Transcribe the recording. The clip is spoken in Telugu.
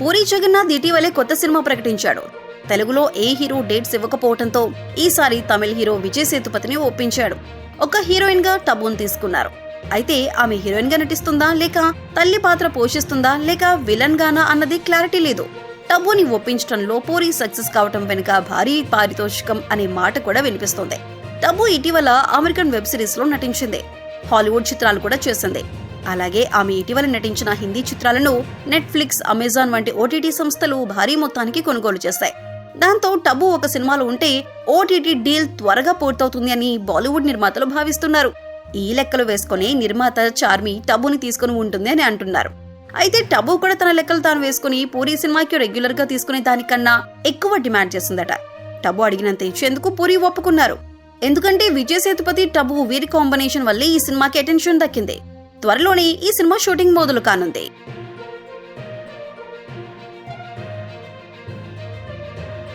పూరి జగన్నాథ్ ఇటీవలే కొత్త సినిమా ప్రకటించాడు. తెలుగులో ఏ హీరో డేట్స్ ఇవ్వకపోవడంతో ఈసారి తమిళ హీరో విజయ్ సేతుపతిని ఒప్పించాడు. ఒక హీరోయిన్గా టబూన్ తీసుకున్నారు. అయితే ఆమె హీరోయిన్గా నటిస్తుందా లేక తల్లి పాత్ర పోషిస్తుందా లేక విలన్ గానా అన్నది క్లారిటీ లేదు. టబుని ఒప్పించడంలో పూరి సక్సెస్ కావటం వెనుక భారీ పారితోషికం అనే మాట కూడా వినిపిస్తోంది. టబు ఇటీవల అమెరికన్ వెబ్ సిరీస్లో నటించింది. హాలీవుడ్ చిత్రాలు కూడా చేసింది. అలాగే ఆమె ఇటీవల నటించిన హిందీ చిత్రాలను నెట్ఫ్లిక్స్ అమెజాన్ వంటి ఓటీటీ సంస్థలు భారీ మొత్తానికి కొనుగోలు చేస్తాయి దాంతో టబు ఒక సినిమాలో ఉంటే ఓటీటీ డీల్ త్వరగా పూర్తవుతుంది అని బాలీవుడ్ నిర్మాతలు భావిస్తున్నారు. ఈ లెక్కలు వేసుకుని నిర్మాత చార్మి టబుని తీసుకుని ఉంటుంది అని అంటున్నారు. అయితే టబు కూడా తన లెక్కలు తాను వేసుకుని పూరి సినిమాకి రెగ్యులర్గా తీసుకునే దానికన్నా ఎక్కువ డిమాండ్ చేసిందట. టబు అడిగినంత ఇచ్చేందుకు పూరి ఒప్పుకున్నారు. ఎందుకంటే విజయ్ సేతుపతి టబు వీరి కాంబినేషన్ వల్లే ఈ సినిమాకి అటెన్షన్ దక్కింది. త్వరలోనే ఈ సినిమా షూటింగ్ మొదలు కానుంది.